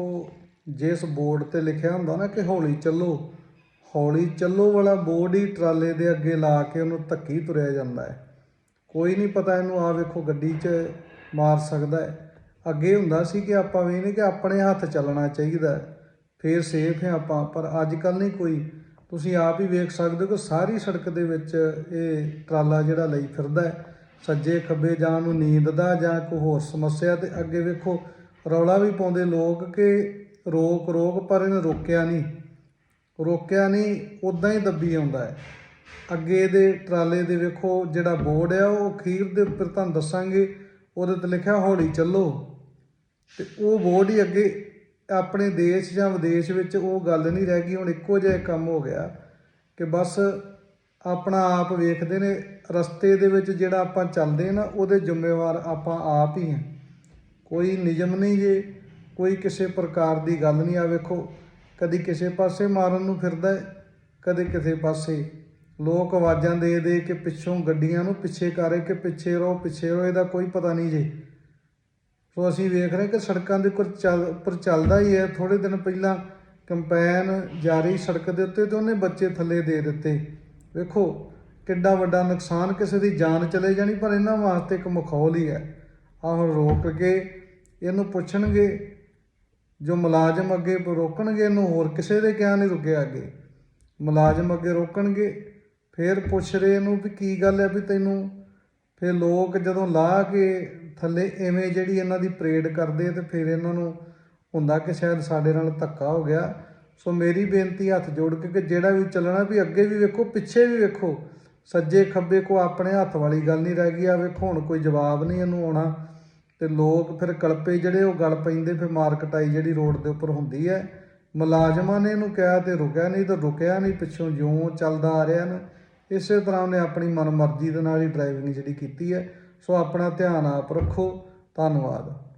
ਵੇਖੋ ਜਿਸ ਬੋਰਡ ਤੇ ਲਿਖਿਆ ਹੁੰਦਾ ਨਾ ਕਿ ਹੌਲੀ ਚੱਲੋ ਹੌਲੀ ਚੱਲੋ ਵਾਲਾ ਬੋਰਡ ਹੀ ਟਰਾਲੇ ਦੇ ਅੱਗੇ ਲਾ ਕੇ ਉਹਨੂੰ ਧੱਕੀ ਤੁਰਿਆ ਜਾਂਦਾ ਹੈ। ਕੋਈ ਨਹੀਂ ਪਤਾ ਇਹਨੂੰ ਆ ਵੇਖੋ ਗੱਡੀ 'ਚ ਮਾਰ ਸਕਦਾ ਹੈ। ਅੱਗੇ ਹੁੰਦਾ ਸੀ ਕਿ ਆਪਾਂ ਵੀ ਨਹੀਂ ਕਿ ਆਪਣੇ ਹੱਥ ਚੱਲਣਾ ਚਾਹੀਦਾ ਹੈ, ਫੇਰ ਸੇਫ ਹੈ ਆਪਾਂ ਪਰ ਅੱਜ ਕੱਲ ਨਹੀਂ ਕੋਈ। ਤੁਸੀਂ ਆਪ ਹੀ ਵੇਖ ਸਕਦੇ ਹੋ ਕਿ ਸਾਰੀ ਸੜਕ ਦੇ ਵਿੱਚ ਇਹ ਟਰਾਲਾ ਜਿਹੜਾ ਲਈ ਫਿਰਦਾ ਹੈ। ਸੱਜੇ ਖੱਬੇ ਜਾਂ ਨੂੰ ਨੀਂਦ ਦਾ ਜਾਂ ਕੋਈ ਹੋਰ ਸਮੱਸਿਆ ਤੇ ਅੱਗੇ ਵੇਖੋ ਰੌਲਾ ਵੀ ਪਾਉਂਦੇ ਲੋਕ ਕਿ ਰੋਕ ਰੋਕ ਪਰ ਇਹਨੇ ਰੋਕਿਆ ਨਹੀਂ। ਰੋਕਿਆ ਨਹੀਂ ਉਦਾਂ ਹੀ ਦੱਬੀ ਆਉਂਦਾ ਹੈ। ਅੱਗੇ ਦੇ ਟਰਾਲੇ ਦੇ ਵੇਖੋ ਜਿਹੜਾ ਬੋਰਡ ਆ, ਉਹ ਅਖੀਰ ਦੇ ਉੱਪਰ ਤੁਹਾਨੂੰ ਦੱਸਾਂਗੇ, ਉਹਦੇ ਤੇ ਲਿਖਿਆ ਹੌਲੀ ਚੱਲੋ। ਤੇ ਉਹ ਬੋਰਡ ਹੀ ਅੱਗੇ ਆਪਣੇ ਦੇਸ਼ ਜਾਂ ਵਿਦੇਸ਼ ਵਿੱਚ ਉਹ ਗੱਲ ਨਹੀਂ ਰਹਿ ਗਈ, ਹੁਣ ਇੱਕੋ ਜਿਹਾ ਕੰਮ ਹੋ ਗਿਆ ਕਿ ਬਸ ਆਪਣਾ ਆਪ ਵੇਖਦੇ ਨੇ, ਰਸਤੇ ਦੇ ਵਿੱਚ ਜਿਹੜਾ ਆਪਾਂ ਚੱਲਦੇ ਨਾ, ਉਹਦੇ ਜ਼ਿੰਮੇਵਾਰ ਆਪਾਂ ਆਪ ਹੀ ਹਾਂ। ਕੋਈ ਨਿਯਮ ਨਹੀਂ ਜੇ ਕੋਈ ਕਿਸੇ ਪ੍ਰਕਾਰ ਦੀ ਗੱਲ ਨਹੀਂ ਆ, ਵੇਖੋ। ਕਦੀ ਕਿਸੇ ਪਾਸੇ ਮਾਰਨ ਨੂੰ ਫਿਰਦਾ ਹੈ, ਕਦੇ ਕਿਸੇ ਪਾਸੇ। ਲੋਕ ਆਵਾਜ਼ਾਂ ਦੇ ਦੇ ਕੇ ਪਿੱਛੋਂ ਗੱਡੀਆਂ ਨੂੰ ਪਿੱਛੇ ਕਰੇ ਕਿ ਪਿੱਛੇ ਰਹੋ ਪਿੱਛੇ ਰਹੋ, ਇਹਦਾ ਕੋਈ ਪਤਾ ਨਹੀਂ ਜੇ। ਸੋ ਅਸੀਂ ਵੇਖ ਰਹੇ ਕਿ ਸੜਕਾਂ ਦੇ ਉੱਪਰ ਚੱਲ, ਉੱਪਰ ਚੱਲਦਾ ਹੀ ਹੈ। ਥੋੜੇ ਦਿਨ ਪਹਿਲਾਂ ਕੰਪੈਨ ਜਾਰੀ ਸੜਕ ਦੇ ਉੱਤੇ ਤੇ ਉਹਨੇ ਬੱਚੇ ਥੱਲੇ ਦੇ ਦਿੱਤੇ। ਵੇਖੋ, ਕਿੱਡਾ ਵੱਡਾ ਨੁਕਸਾਨ ਕਿਸੇ ਦੀ ਜਾਨ ਚਲੇ ਜਾਣੀ, ਪਰ ਇਹਨਾਂ ਵਾਸਤੇ ਇੱਕ ਮਖੌਲ ਹੀ ਹੈ। ਆਹ ਹੁਣ ਰੋਕ ਕੇ ਇਹਨੂੰ ਪੁੱਛਣਗੇ, ਜੋ ਮੁਲਾਜ਼ਮ ਅੱਗੇ ਰੋਕਣਗੇ, ਇਹਨੂੰ ਹੋਰ ਕਿਸੇ ਦੇ ਕਿਹਾ ਨਹੀਂ ਰੁਕਿਆ ਅੱਗੇ। ਮੁਲਾਜ਼ਮ ਅੱਗੇ ਰੋਕਣਗੇ, ਫੇਰ ਪੁੱਛ ਰਹੇ ਇਹਨੂੰ ਵੀ ਕੀ ਗੱਲ ਹੈ ਵੀ ਤੈਨੂੰ? ਫਿਰ ਲੋਕ ਜਦੋਂ ਲਾਹ ਕੇ ਥੱਲੇ ਐਵੇਂ ਜਿਹੜੀ ਇਹਨਾਂ ਦੀ ਪਰੇਡ ਕਰਦੇ ਆ ਤੇ ਫਿਰ ਇਹਨਾਂ ਨੂੰ ਹੁੰਦਾ ਕਿ ਸ਼ਾਇਦ ਸਾਡੇ ਨਾਲ ਧੱਕਾ ਹੋ ਗਿਆ। ਸੋ ਮੇਰੀ ਬੇਨਤੀ ਹੱਥ ਜੋੜ ਕੇ ਕਿ ਜਿਹੜਾ ਵੀ ਚੱਲਣਾ ਵੀ ਅੱਗੇ ਵੀ ਵੇਖੋ, ਪਿੱਛੇ ਵੀ ਵੇਖੋ। ਸੱਜੇ ਖੱਬੇ ਕੋ ਆਪਣੇ ਹੱਥ ਵਾਲੀ ਗੱਲ ਨਹੀਂ ਰਹਿ ਗਈ ਆ ਵੇਖੋ, ਹੁਣ ਕੋਈ ਜਵਾਬ ਨਹੀਂ ਇਹਨੂੰ ਆਉਣਾ। ਤੇ ਲੋਕ ਫਿਰ ਕਲਪੇ ਜਿਹੜੇ ਉਹ ਗਲ ਪੈਂਦੇ, ਫਿਰ ਮਾਰ ਕਟਾਈ ਜਿਹੜੀ ਰੋਡ ਦੇ ਉੱਪਰ ਹੁੰਦੀ ਹੈ। ਮੁਲਾਜ਼ਮਾਂ ਨੇ ਇਹਨੂੰ ਕਿਹਾ ਤੇ ਰੁਕਿਆ ਨਹੀਂ ਤਾਂ ਰੁਕਿਆ ਨਹੀਂ, ਪਿੱਛੋਂ ਜਿਉਂ ਚੱਲਦਾ ਆ ਰਿਹਾ ਨਾ ਇਸੇ ਤਰ੍ਹਾਂ ਉਹਨੇ ਆਪਣੀ ਮਨਮਰਜ਼ੀ ਦੇ ਨਾਲ ਹੀ ਡਰਾਈਵਿੰਗ ਜਿਹੜੀ ਕੀਤੀ ਹੈ। ਸੋ ਆਪਣਾ ਧਿਆਨ ਆਪ ਰੱਖੋ। ਧੰਨਵਾਦ।